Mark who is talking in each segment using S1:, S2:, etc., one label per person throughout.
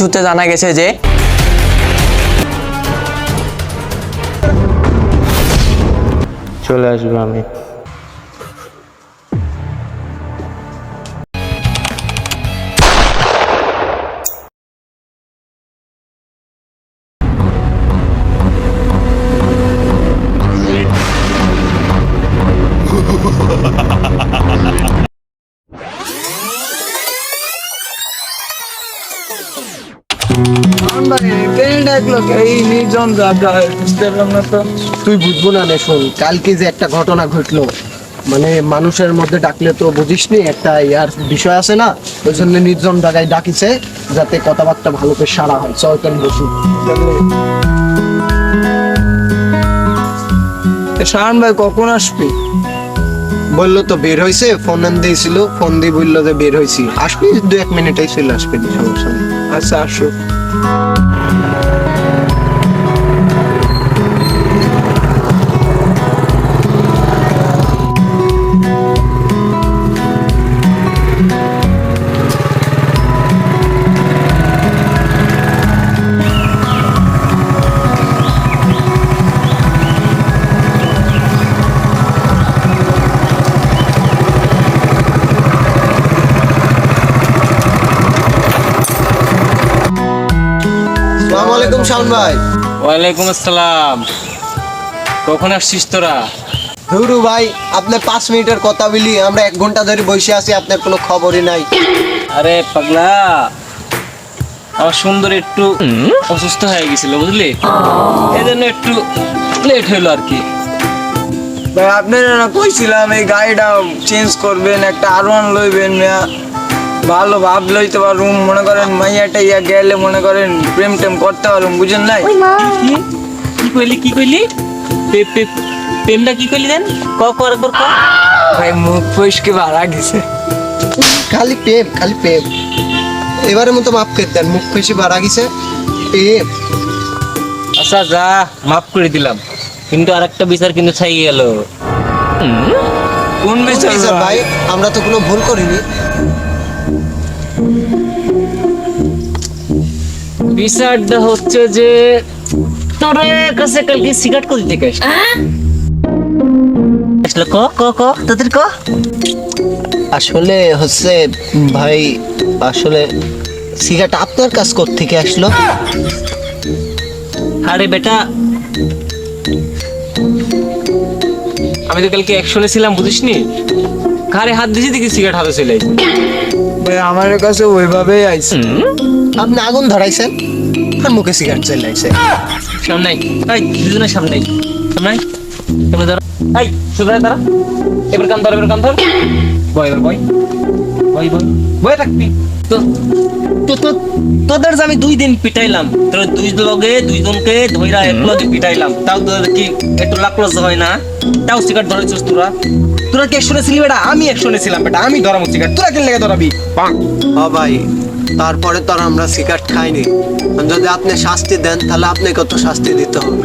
S1: সূত্রে জানা গেছে যে
S2: চলে আসব আমি।
S3: তুই বুঝব না নে শোন কালকে যে একটা ঘটনা ঘটলো মানে মানুষের মধ্যে ডাকলে তো বুঝিসনি একটা ইয়ার বিষয় আছে না ওই জন্য নির্জন জায়গায় ডাকিছে যাতে কথাবার্তা ভালো করে সারা হয়। চলতেন বসু।
S4: শাহান ভাই কখন আসবি?
S3: বলল তো বের হয়েছে ফোন দিয়েছিল ফোন দিয়ে বলল যে বের হয়েছি আসবি দু এক মিনিটেই চলে আসবে সমস্যা নেই।
S4: আচ্ছা আসো
S3: শাওন ভাই।
S2: ওয়ালাইকুম আসসালাম। কখন আসছিস তোরা?
S3: ধুরু ভাই আপনি পাঁচ মিনিটের কথা বলি আমরা এক ঘণ্টা ধরে বসে আছি আপনার কোনো খবরই নাই।
S2: আরে পাগলা আমার সুন্দর একটু অসুস্থ হয়ে গেছিল বুঝলি? এই জন্য একটু লেট হইল আর কি।
S4: ভাই আপনারা না কইছিলাম এই গাড়িটা চেঞ্জ করবেন একটা আর ওয়ান লইবেন। ভালো ভাব লইতে পারুম মনে করেন মাইয়াটা ইয়া গেলে মনে করেন প্রেম টেম করতে পারুম বুঝেন নাই?
S2: কি? কি কইলি কি কইলি? পে- পে- প্রেমটা কি কইলি দেন? ক কর কর ক।
S4: ভাই মুখ ফসকে ভাড়া গেছে।
S3: খালি প্রেম খালি প্রেম। এবারে মতো মাফ করে দেন মুখ খুশি বাড়া গেছে প্রেম।
S2: আচ্ছা যা মাফ করে দিলাম। কিন্তু আরেকটা বিচার কিন্তু ছাই গেল।
S4: কোন বিচার
S3: বিচার ভাই? আমরা তো কোনো ভুল করিনি।
S2: বিচারটা হচ্ছে যে তোর কাছে কালকে সিগারেট করে দিতে গেছ আসলে ক ক ক তোদের ক?
S3: আসলে হচ্ছে ভাই আসলে সিগারেট আপনার কাছ থেকে আসলো?
S2: আরে বেটা আমি তো কালকে একশনে ছিলাম বুঝিসনি? ঘাড়ে হাত দিয়েছি দেখি সিগারেট হাতে চলে
S4: আমার কাছে ওইভাবেই আইছে।
S3: আপনি আগুন ধরাইছেন? আর মুখে সিগারেট চাইলাইছে
S2: সামনে। এই দুজনের সামনে সামনে। এবার ধর এই শুধু দাঁড়া। এবার কান ধর এবার কান ধর। বয় এবার বয়। বয় বয়। বয় থাকবি। তোদের আমি দুই দিন পিটাইলাম তোর দুই লগে দুইজনকে ধইরা এক লগে পিটাইলাম তাও তোদের কি একটু লাকলজ হয় না? তাও সিগারেট ধরেছিস তোরা? তোরা কি একশনে ছিলি বেটা? আমি একশনে ছিলাম বেটা আমি ধরাবো সিগারেট তোরা কেন লেগে ধরাবি?
S3: হ ভাই। তারপরে তো আর আমরা সিগারেট খাইনি। যদি আপনি শাস্তি দেন, তাহলে আপনি কত শাস্তি দিতে হবে?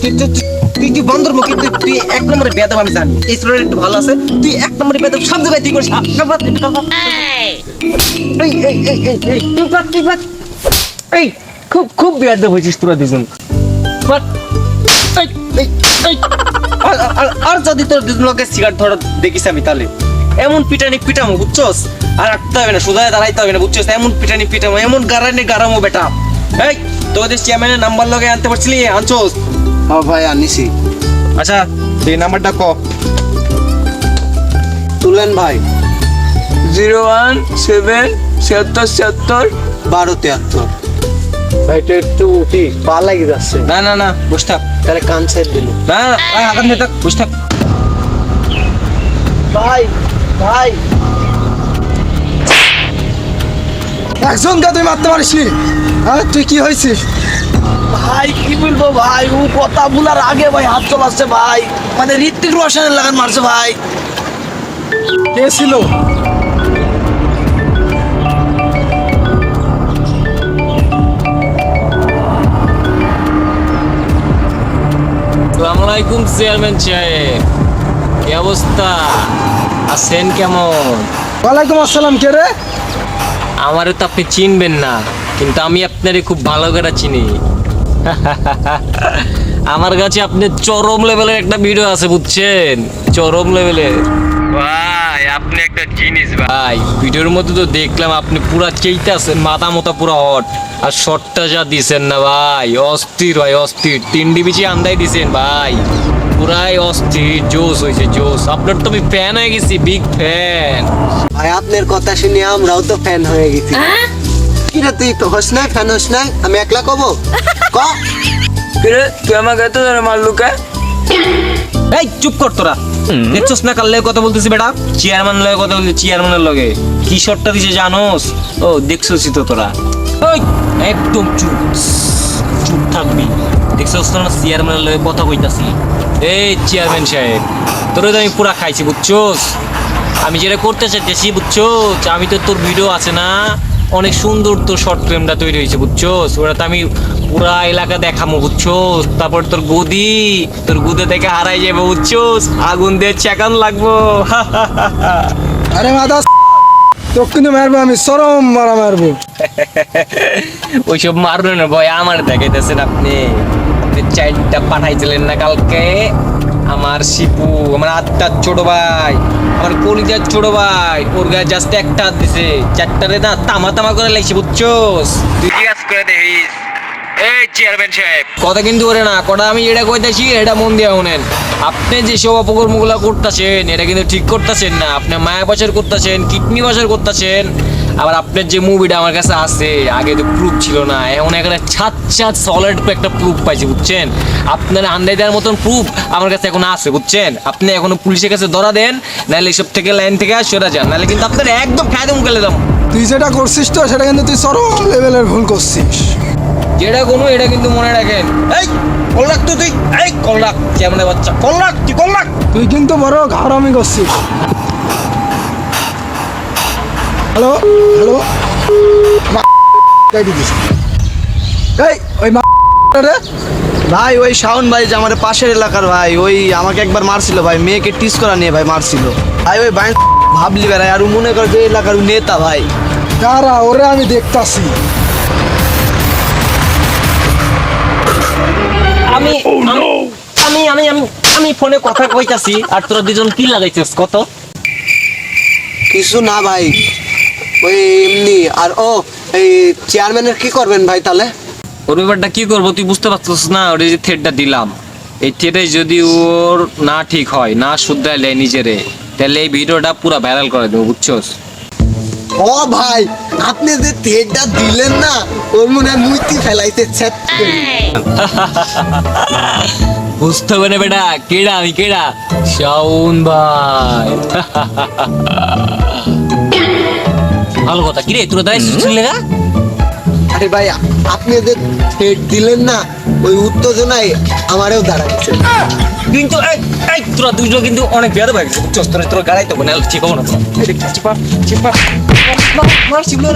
S2: তুই- তুই- তুই- তুই এক নম্বরে বেদব আমি জানি। এই স্টোরি একটু ভালো আছে। তুই এক নম্বরে বেদব সব জায়গায় তুই করিস। এই খুব খুব বেদব তোরা দুজন। আর- যদি তোর দুজন লোকের ধরা দেখিস আমি তাহলে। এমন পিটানি পিটামো বুঝছস? আর রাখতে হবে না সোজা দাঁড়াইতে হবে না বুঝছস? এমন পিটানি পিটামো এমন গারানি গারামো বেটা। এই তোদের চেয়ারম্যানের নাম্বার লগে আনতে পারছিলি আনছোস?
S3: হ ভাই আনিছি।
S2: আচ্ছা এই নাম্বারটা ক?
S3: তুলেন ভাই।
S4: জিরো ওয়ান সেভেন ছিয়াত্তর ছিয়াত্তর।
S3: বারো তিয়াত্তর। ভাইটা একটু উঠি পা লাগি যাচ্ছে।
S2: না না না বস থাক।
S3: তাহলে কান সাইড দিল
S2: না হাতান থাক বস থাক।
S3: ভাই ভাই।
S4: একজনকে তুই মারতে পারিস নি? হ্যাঁ তুই কি হয়েছিস?
S5: ভাই কি বলব ভাই? ও কথা বলার আগে ভাই হাত চলাচ্ছে ভাই। মানে ঋত্বিক রোশনের লাগান মারছে ভাই।
S4: কে ছিল?
S2: আসসালামু আলাইকুম চেয়ারম্যান সাহেব। কি অবস্থা? আছেন কেমন?
S4: ওয়ালাইকুম আসসালাম কে রে?
S2: আমারে তো আপনি চিনবেন না
S1: কিন্তু আমি আপনারে খুব ভালো করে চিনি। আমার কাছে আপনি চরম লেভেলের একটা ভিডিও আছে বুঝছেন? চরম লেভেলের। ভাই আপনি একটা জিনিস ভাই। ভিডিওর মধ্যে তো দেখলাম আপনি পুরা চেইতে আছেন মাথা মতো পুরা হট। আর শটটা যা দিছেন না ভাই অস্থির ভাই অস্থির। তিন ডিবিচি আন্দাই দিছেন ভাই। পুরাই অস্থির জোস হয়েছে জোস আপনার তো আমি ফ্যান হয়ে গেছি বিগ ফ্যান
S3: ভাই আপনার কথা শুনে আমরাও তো ফ্যান হয়ে গেছি। কিরে তুই তো হোস নাই ফ্যান হোস নাই আমি একলা কব? ক?
S4: কিরে তুই আমাকে এত ধরে মারলু কে?
S2: এই চুপ কর তোরা। দেখছস না কাল কথা বলতেছি বেটা? চেয়ারম্যান লগে কথা বলছি চেয়ারম্যানের লগে। কি শটটা দিছে জানোস? ও দেখছসই তো তোরা। ওই একদম চুপ। চুপ থাকবি। দেখছস তো না চেয়ারম্যানের লগে কথা কইতাছি। এই চেয়ারম্যান সাহেব তোরে তো আমি পুরা খাইছি বুঝছস? আমি যেটা করতে চাইতেছি বুঝছস? আমি তো তোর ভিডিও আছে না? অনেক সুন্দর তোর শর্ট ফিল্মটা তৈরি হয়েছে বুঝছস? ওটা তো আমি পুরা এলাকা দেখামো বুঝছস? তারপর তোর গদি তোর গুদে থেকে হারাই যাবে বুঝছস? আগুন দিয়ে চেকান লাগবো।
S5: আরে মাদা তো কিন্তু মারবো আমি চরম মারা মারবো।
S2: ওইসব মারবেন না ভয় আমার দেখাইতেছেন আপনি। আপনি চাইল্ডটা পাঠাইছিলেন না কালকে? আমার শিপু আমার আত্মার ছোট ভাই আমার কলিজার ছোট ভাই ওর গায়ে জাস্ট একটা হাত দিছে। চারটারে না তামা তামা করে লাগছে বুঝছোস? তুই জিজ্ঞাসা করে দেখিস? এই চেয়ারম্যান সাহেব। কথা কিন্তু ওরে না কটা আমি এটা কইতাছি এটা মন দিয়ে শুনেন। আপনি যে সব অপকর্মগুলো করতেছেন এটা কিন্তু ঠিক করতেছেন না। আপনি মায়া পাচার করতেছেন কিডনি পাচার করতেছেন। আবার আপনার যে মুভিটা আমার কাছে আছে আগে তো প্রুফ ছিল না এখন একটা ছাদ ছাদ সলিড একটা প্রুফ পাইছি বুঝছেন? আপনার আন্দাজ দেওয়ার মতন প্রুফ আমার কাছে এখন আছে বুঝছেন? আপনি এখনও পুলিশের কাছে ধরা দেন নাহলে এসব থেকে লাইন থেকে সরে যান নাহলে কিন্তু আপনার একদম খায়দম মুখে দাম
S5: তুই যেটা করছিস তো সেটা কিন্তু তুই চরম লেভেলের ভুল করছিস।
S2: যেটা কোনো এটা কিন্তু মনে রাখেন। এই কল রাখ তো তুই। এই কল রাখ কেমন বাচ্চা কল রাখ তুই কল রাখ
S5: তুই কিন্তু বড় ঘাড়ামি করছিস। হ্যালো হ্যালো এই ওই
S6: ভাই ওই শাওন ভাই যে আমার পাশের এলাকার ভাই ওই আমাকে একবার মারছিল ভাই মেয়েকে টিস করা নিয়ে ভাই মারছিল। ভাই ওই ভাই ভাবলি বেড়াই আর মনে কর যে এলাকার নেতা ভাই।
S5: দাঁড়া ওরে আমি দেখতাছি।
S2: আমি আমি আমি আমি আমি ফোনে কথা কইতাছি আর তোরা দুজন কি লাগাইছিস কত?
S3: কিছু না ভাই। ওই এমনি আর ও এই চেয়ারম্যানের কি করবেন ভাই তাহলে?
S2: ওর ব্যাপারটা কি করব তুই বুঝতে পারছিস না ওর যে থ্রেডটা দিলাম। এই থ্রেডে যদি ওর না ঠিক হয় না শুধরাইলে নিজেরে তাহলে এই ভিডিওটা পুরো ভাইরাল করে দেবো বুঝছোস?
S3: ও ভাই আপনি যে তেলটা দিলেন না ওর মনে হয় মুইতি ফেলাইতে ছ্যাত
S2: বুঝতে না বেটা কেডা আমি কেডা? শাউন ভাই। ভালো কথা। কি কিরে তোরা দাঁড়াইছিস লেগা
S3: আরে ভাই আপনি যে থেট দিলেন না ওই উত্তেজনায় আমারও দাঁড়াচ্ছে।
S2: কিন্তু এই এই তোরা দুজন কিন্তু অনেক বেয়াদ ভাই গেছে। বুঝছস তোরা তোরা গাড়াই তো না ঠিক হব না তোরা এই দেখ, চিপা চিপা। মার, মার শিবলো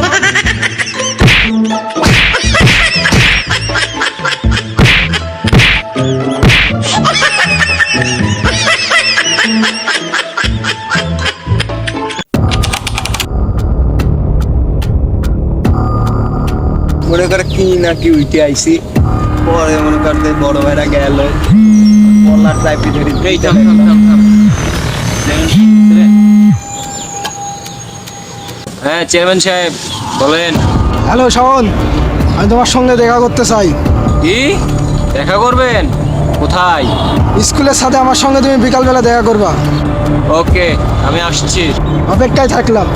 S6: করে কি না কি উঠে আইছি? পরে মনে করতে বড় ভাইরা গেল। বলার টাইপে ধরি।
S2: এই থাম, থাম, থাম, থাম। হ্যাঁ চেয়ারম্যান সাহেব বলেন।
S5: হ্যালো শাওন। আমি তোমার সঙ্গে দেখা করতে চাই।
S2: কি? দেখা করবেন? কোথায়?
S5: স্কুলের সাথে আমার সঙ্গে তুমি বিকালবেলা দেখা করবা।
S2: ওকে আমি আসছি।
S5: অপেক্ষায় থাকলাম।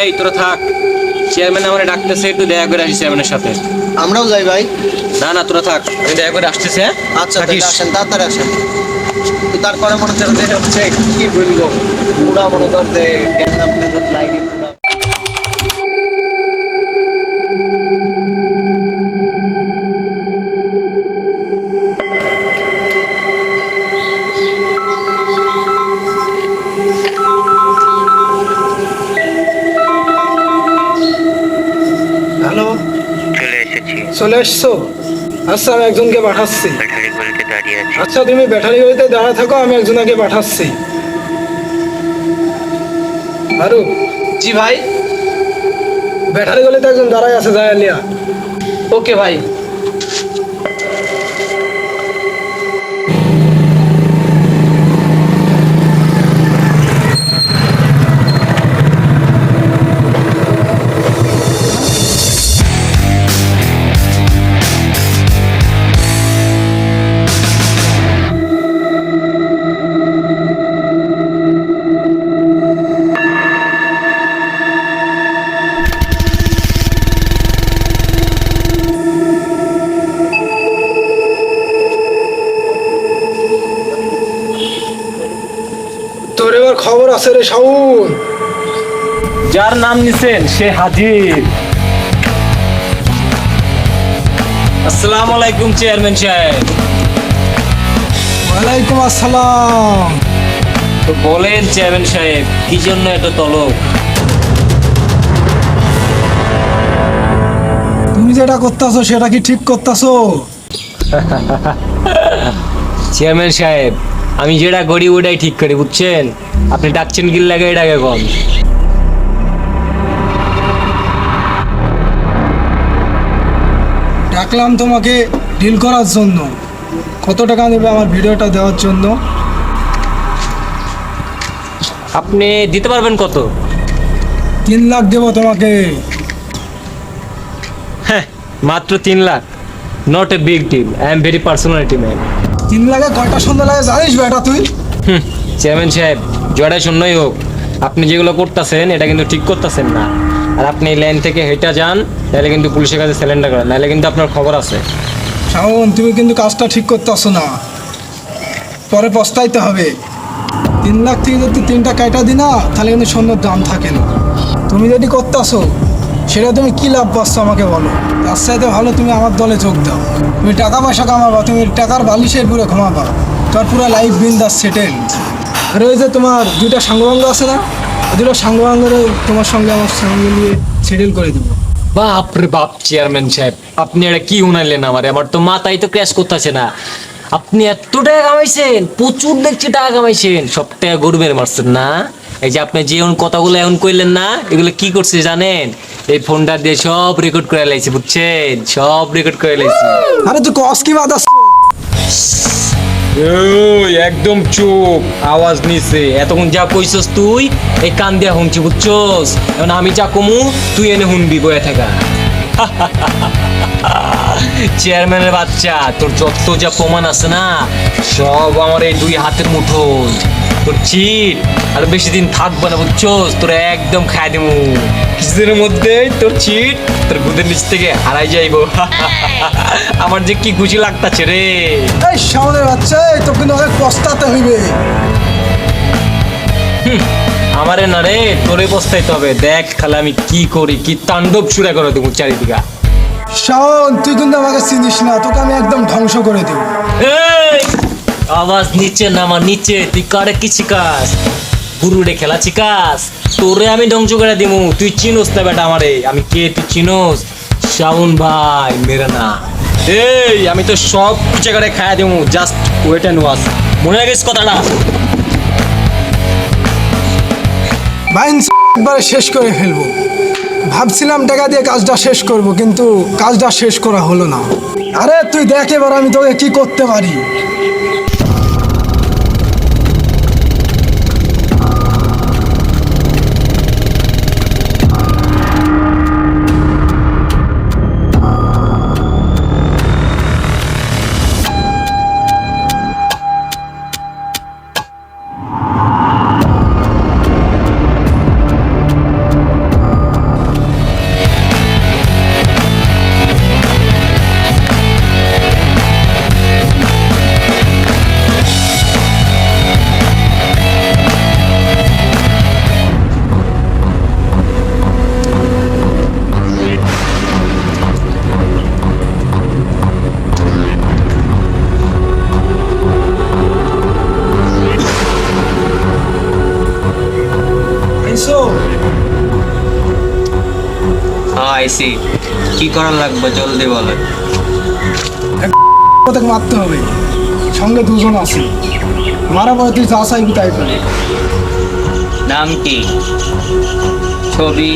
S2: এই তোরা থাক। চেয়ারম্যান আমার ডাকতেছে একটু দেখা করে আসি চেয়ারম্যানের সাথে।
S3: আমরাও যাই ভাই।
S2: না না তোরা থাক আমি দেখা করে আসতেছে হ্যাঁ?
S3: আচ্ছা
S2: ঠিক
S3: আছে আসেন তাড়াতাড়ি আসেন। তো তারপরে মনে হচ্ছে হচ্ছে কি বলব? পুরা মনে করতে
S5: চলে
S7: আচ্ছা আমি একজনকে পাঠাচ্ছি।
S8: ব্যাটারি গলিতে দাঁড়িয়ে আছি।
S7: আচ্ছা তুমি ব্যাটারি গলিতে দাঁড়া থাকো আমি একজনকে পাঠাচ্ছি। আরু
S6: জি ভাই।
S7: ব্যাটারি গলিতে একজন দাঁড়াই আছে যায়
S6: ওকে ভাই।
S7: খবর আছে রে শাউন
S2: যার নাম নিছেন সে হাজির। আসসালামু আলাইকুম চেয়ারম্যান সাহেব।
S7: ওয়ালাইকুম আসসালাম।
S2: তো বলেন চেয়ারম্যান সাহেব কি জন্য এত তলব?
S7: তুমি যেটা করতেছো সেটা কি ঠিক করতেছো?
S2: চেয়ারম্যান সাহেব আমি যেটা করি ওটাই ঠিক করি বুঝছেন? আপনি ডাকছেন কি লাগে এটাকে কম
S7: ডাকলাম তোমাকে ডিল করার জন্য। কত টাকা নেবে আমার ভিডিওটা দেওয়ার জন্য?
S2: আপনি দিতে পারবেন কত?
S7: তিন লাখ দেবো তোমাকে।
S2: হ্যাঁ মাত্র তিন lakh. Not a big team I am very personality man
S7: তিন লাখে কয়টা সন্ধ্যা লাগে জানিস বেটা তুই?
S2: হুম চেয়ারম্যান সাহেব জড়াই শূন্যই হোক, আপনি যেগুলো করতেছেন, এটা কিন্তু ঠিক করতেছেন না। আর আপনি লাইন থেকে হেঁটে যান, তাহলে কিন্তু পুলিশের কাছে সিলিন্ডার করেন, নাহলে কিন্তু আপনার খবর আছে।
S7: শাওন, তুমি কিন্তু কাজটা ঠিক করতেছো না। পরে পস্তাইতে হবে। তিন লাখ থেকে যদি তিনটা কাইটা দি না, তাহলে কিন্তু সন্ধ্যার দাম থাকে না। তুমি যদি করতেছো, সেটা তুমি কি লাভ পাচ্ছ আমাকে বলো। তার সাথে ভালো তুমি আমার দলে যোগ দাও। তুমি টাকা পয়সা কামাবা, তুমি টাকার বালিশে পুরো ঘুমাবা। তোর পুরো লাইফ বিন্দাস সেটেল আর ওই যে তোমার দুইটা সাঙ্গবাঙ্গ আছে না? দুটো সাঙ্গবাঙ্গেরও তোমার সঙ্গে আমার সঙ্গে নিয়ে সেটেল করে দেবো।
S2: বাপ রে বাপ চেয়ারম্যান সাহেব আপনি এটা কি উনাইলেন আমার? আমার তো মাথায় তো ক্র্যাশ করতেছে না। আপনি এত টাকা কামাইছেন প্রচুর দেখছি টাকা কামাইছেন। সব টাকা গরু মেরে মারছেন না? এই যে আপনি যে কথাগুলো এখন কইলেন না এগুলো কি করছে জানেন? এই ফোনটা দিয়ে সব রেকর্ড করে লাইছি বুঝছেন? সব রেকর্ড করে লাইছি।
S7: আরে তুই কস কি বাদ
S2: একদম চুপ। আওয়াজ নিছে। এতক্ষণ যা কইছস তুই, এই কান দিয়া শুনছি, বুঝছস? এখন আমি যা কমু, তুই এনে শুনবি বয়ে থাকা। চেয়ারম্যানের বাচ্চা, তোর যত যা প্রমাণ আছে না, সব আমার এই দুই হাতের মুঠোয়। তোর চিট আর বেশি দিন থাকব না বুঝছস? তোর একদম খাই দেবো কিছুদিনের মধ্যেই তোর চিট তোর গুদের নিচ থেকে হারাই যাইবো। আমার যে কি খুশি লাগতাছে রে।
S7: এই সামনের বাচ্চা তো কিন্তু অনেক পস্তাতে হইবে।
S2: আমারে না রে তোরে বস্তাইতে হবে। দেখ তাহলে আমি কি করি কি তাণ্ডব চূড়া করে দেবো চারিদিকা।
S7: শাওন তুই কিন্তু আমাকে চিনিস না তোকে আমি একদম ধ্বংস করে দেবো।
S2: আওয়াজ নিচে নামা নিচে, তুই কারে কি শিকাস গুরুরে খেলা শিকাস তোরে আমি ধ্বংস করে দিমু, তুই চিনোস না বেটা আমারে। আমি কে তুই চিনোস? শাউন ভাই, মেরে না। এই, আমি তো সব জায়গায় খায়া দিমু জাস্ট ওয়েট অ্যান্ড ওয়াচ মনে রাখিস কথাটা?
S7: বাইন একবারে শেষ করে ফেলব। ভাবছিলাম টাকা দিয়ে কাজটা শেষ করব, কিন্তু কাজটা শেষ করা হলো না। আরে, তুই দেখ এবার আমি তোকে কি করতে পারি। আইসি
S8: কি করার লাগবে? জলদি বলেন
S7: তোকে মারতে হবে? সঙ্গে দুজন আছে। মারা পরে তুই যা চাইবি তাই পাবি
S9: নাম কি? ছবি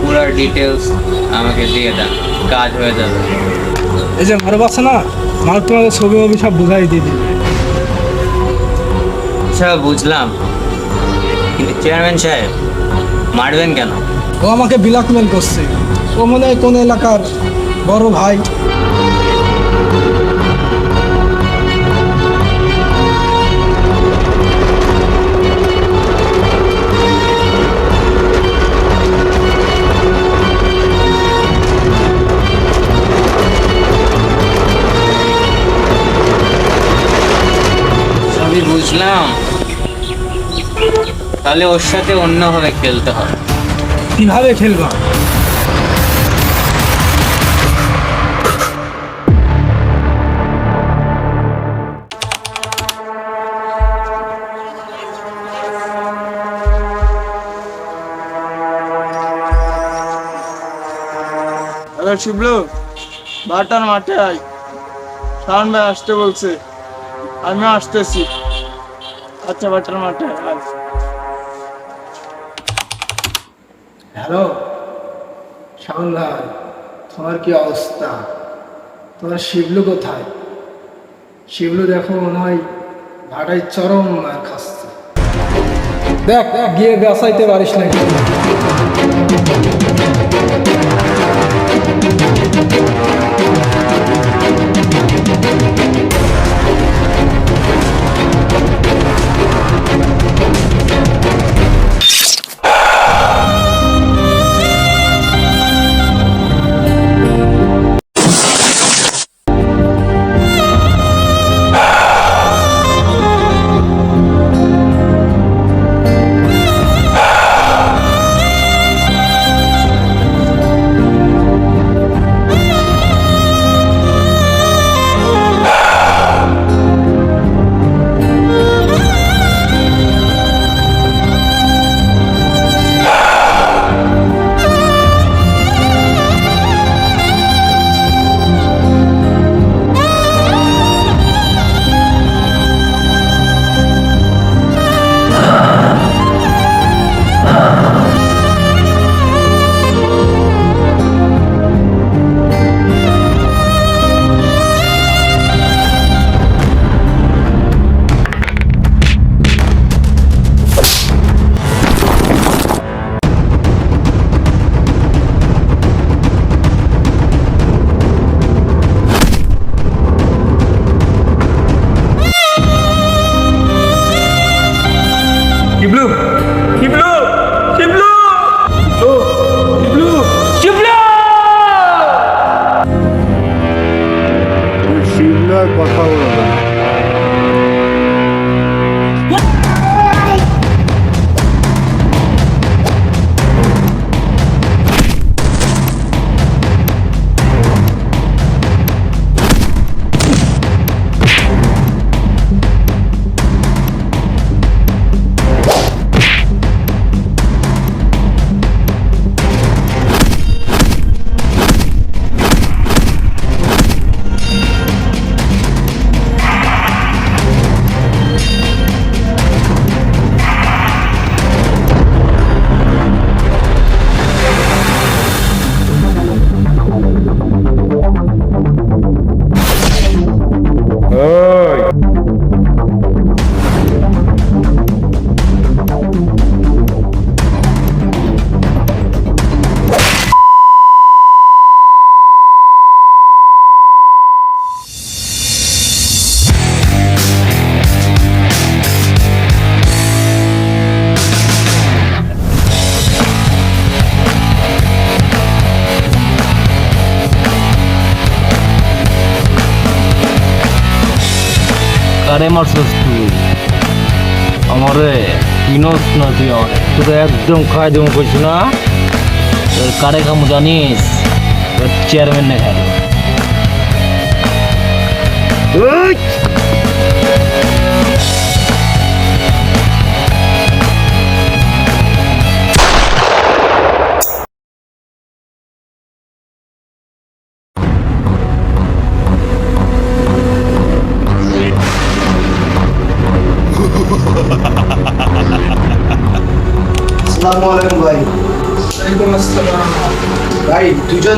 S9: পুরো ডিটেলস আমাকে দিয়ে দেন কাজ হয়ে যাবে।
S7: এই যে মারব আছে না মার তোমাকে ছবি মবি সব বুঝাই দিয়ে দিবে।
S9: সব বুঝলাম। কিন্তু চেয়ারম্যান সাহেব মারবেন কেন?
S7: ও আমাকে ব্ল্যাকমেল করছে। ও মনে হয় কোন এলাকার বড় ভাই?
S9: সবই বুঝলাম। তাহলে ওর সাথে অন্যভাবে খেলতে হবে।
S7: কীভাবে খেলবা?
S4: মাঠে আয়। ভাই আসতে বলছে আসতেছি। আচ্ছা মাঠে আয়।
S7: হ্যালো ভাই, তোমার কি অবস্থা? তোমার শিবলু কোথায়? শিবলু দেখো মনে হয় ভাটায় চরম মার খাচ্ছে। দেখ দেখ, গিয়ে বাঁচাইতে পারিস নাকি
S2: কারে মারছস তুই আমারে কিনস না তুই আমারে। তোকে একদম খাই দেবো কইছি না। তোর কারে খামু জানিস? তোর চেয়ারম্যান না খাই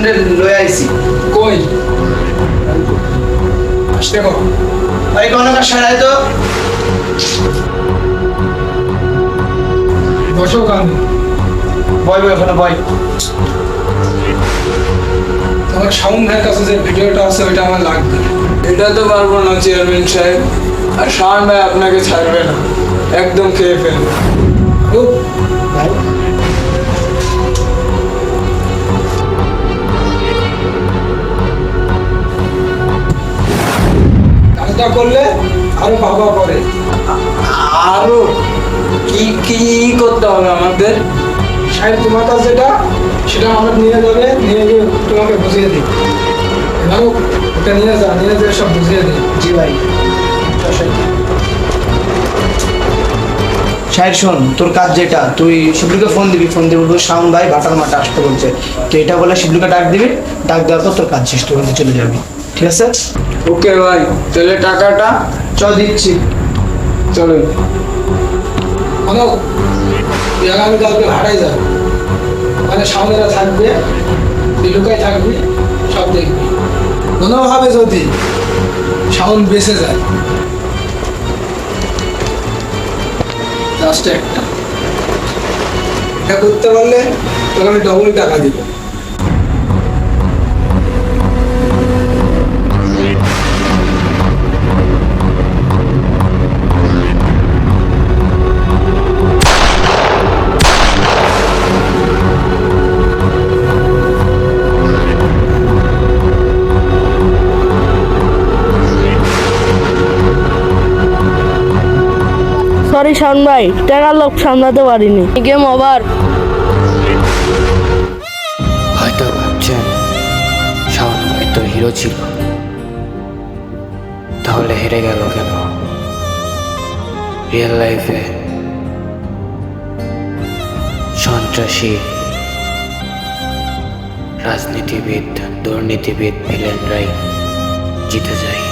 S6: দুজনে লয়ে আইছি।
S7: কই? আসতে কো।
S6: ভাই কোন কাজ সারাই তো?
S7: বসো গান
S6: বয় বয় ওখানে বয়।
S7: তোমার ভাইয়ের কাছে যে ভিডিওটা আছে ওইটা আমার লাগবে।
S5: এটা তো পারব না চেয়ারম্যান সাহেব। আর শাওন ভাই আপনাকে ছাড়বে না। একদম খেয়ে ফেলবে।
S7: খুব
S6: ভাই
S7: কাজটা করলে আরও বাবা করে।
S5: আরও কি কি করতে হবে আমাদের?
S7: সাহেব, তোমার কাছে যেটা, সেটা আমার নিয়ে যাবে, নিয়ে গিয়ে তোমাকে বুঝিয়ে দিই। ওটা নিয়ে যা, নিয়ে যেয়ে সব বুঝিয়ে দিই।
S6: জি ভাই। শাহের শোন, তোর কাজ যেটা, তুই শিবলুকে ফোন দিবি ফোন দিয়ে বলব, শাওন ভাই, বাটার মাঠে আসতে বলছে। তো এটা বলে শিবলুকে ডাক দিবি, ডাক দেওয়ার পর তোর কাজ শেষ তোর চলে যাবি। ঠিক আছে?
S5: ওকে ভাই, তাহলে টাকাটা
S6: চ দিচ্ছি।
S5: চলো
S7: মানে তুই আগামীকালকে ভাড়াই যাবে। মানে সামনেরা থাকবে, তুই লুকাই থাকবি, সব দেখবি। কোনোভাবে যদি সাউন্ড বেঁচে যায়। জাস্ট একটা। এটা করতে পারলে তোকে আমি ডবল টাকা দিব।
S10: সরি শান ভাই টাকার লোক সামলাতে পারিনি। Game over.
S11: হয়তো ভাবছেন শাওন ভাই তো হিরো ছিল। তাহলে হেরে গেল কেন? রিয়েল লাইফে সন্ত্রাসী রাজনীতিবিদ দুর্নীতিবিদ ভিলেনরাই জিতে যায়।